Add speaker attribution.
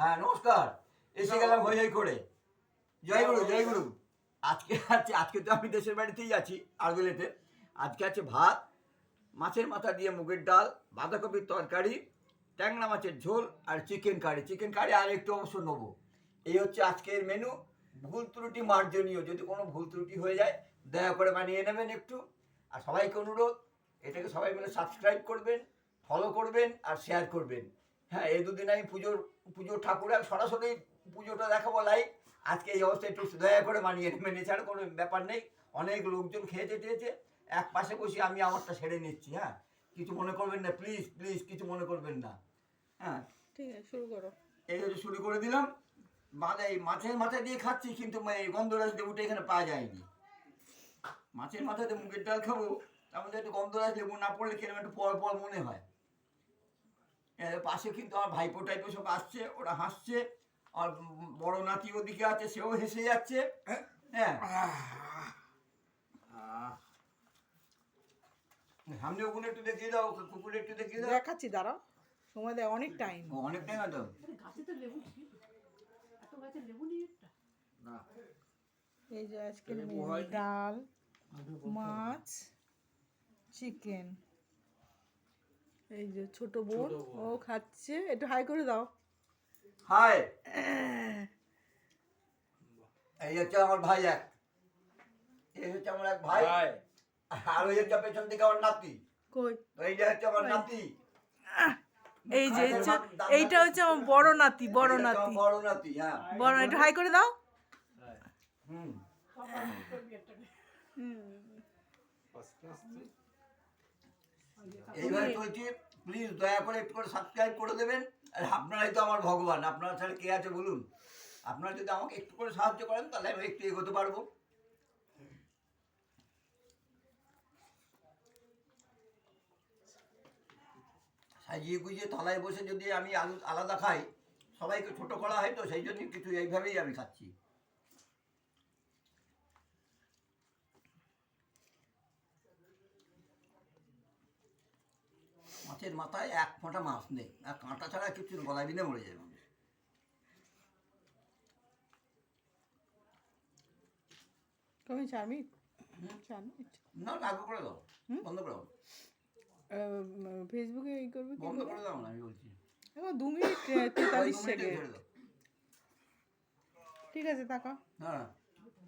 Speaker 1: হ্যাঁ নমস্কার। এসে গেলাম হই হই করে। জয় গুরু জয় গুরু। আজকে আছে আজকে তো আমি দেশের বাড়িতেই আছি আরবেলেতে আজকে আছে ভাত মাছের মাথা দিয়ে মুগের ডাল বাঁধাকপির তরকারি ট্যাংরা মাছের ঝোল আর চিকেন কারি। চিকেন কারি আর একটু অবশ্য নেব। এই হচ্ছে আজকের মেনু ভুল ত্রুটি মার্জনীয়। যদি কোনো ভুল ত্রুটি হয়ে যায় দয়া করে বানিয়ে নেবেন একটু। আর সবাইকে অনুরোধ এটাকে সবাই মিলে সাবস্ক্রাইব করবেন ফলো করবেন আর শেয়ার করবেন। হ্যাঁ এই দুদিন আমি পুজোর পুজোর ঠাকুরের সরাসরি পুজোটা দেখাবো লাইভ আজকে এই অবস্থায় একটু দয়া করে মানিয়ে নেবেন এছাড়া কোনো ব্যাপার নেই। অনেক লোকজন খেয়েছে টেয়েছে। এক পাশে বসে আমি আমারটা সেরে নিচ্ছি হ্যাঁ? কিছু মনে করবেন না প্লিজ প্লিজ কিছু মনে করবেন না হ্যাঁ?
Speaker 2: ঠিক আছে শুরু করো।
Speaker 1: এই হচ্ছে শুরু করে দিলাম। মানে এই মাছের মাথা দিয়ে খাচ্ছি কিন্তু এই গন্ধরাজ লেবুটা এখানে পাওয়া যায়নি। মাছের মাথাতে মুগের ডাল খাব তার মধ্যে একটু গন্ধরাজ লেবু না পড়লে কীরকম একটু পর পর মনে হয়। পাশে কিন্তু আমার ভাইপো টাইপো সব আসছে ওরা হাসছে আর বড় নাতি ওদিকে আছে সেও হেসে যাচ্ছে। হ্যাঁ। সামনে ওগুলো একটু দেখিয়ে দাও কুকুর একটু দেখিয়ে দাও।
Speaker 2: দেখাচ্ছি দাঁড়াও। সময় দেয় অনেক টাইম
Speaker 1: অনেক টাইম আছে।
Speaker 3: গাছে তো লেবু এত গাছে লেবু নেই একটা।
Speaker 2: এই যে আজকের মেনু ডাল মাছ চিকেন। এই যে ছোট বোন ও খাচ্ছে। একটু হাই করে দাও।
Speaker 1: হাই। এই হচ্ছে আমার ভাই এক। এই হচ্ছে আমার এক ভাই। আর ওই হচ্ছে পেছন দিকে আমার নাতি।
Speaker 2: কই?
Speaker 1: তো এইটা হচ্ছে আমার নাতি।
Speaker 2: এই যে এইটা হচ্ছে আমার বড় নাতি বড় নাতি।
Speaker 1: বড় নাতি হ্যাঁ।
Speaker 2: বড় একটু হাই করে দাও।
Speaker 1: হুম। এইভাবে চলছি প্লিজ দয়া করে একটু করে সাবস্ক্রাইব করে দেবেন। আর আপনারাই তো আমার ভগবান। আপনারা ছাড়া কে আছে বলুন? আপনারা যদি আমাকে একটু করে সাহায্য করেন তাহলে আমি একটু এগোতে পারব। সাজিয়ে গুজিয়ে তলায় বসে যদি আমি আলু আলাদা খাই সবাইকে ছোট করা হয় তো সেই জন্য কিছু এইভাবেই আমি খাচ্ছি। মাছের মাথায় এক ফোঁটা মাছ নেই। আর কাঁটা ছাড়া কিছু গলায় দিনে মরে যাবে।
Speaker 2: তুমি চার মিনিট। চার মিনিট।
Speaker 1: না না করে দাও। বন্ধ করে দাও।
Speaker 2: ফেসবুকে এই করবে
Speaker 1: বন্ধ
Speaker 2: করে?
Speaker 1: দাও না আমি বলছি।
Speaker 2: এবার দু মিনিট তেতাল্লিশ সেকেন্ড ঠিক আছে তাকা
Speaker 1: হ্যাঁ।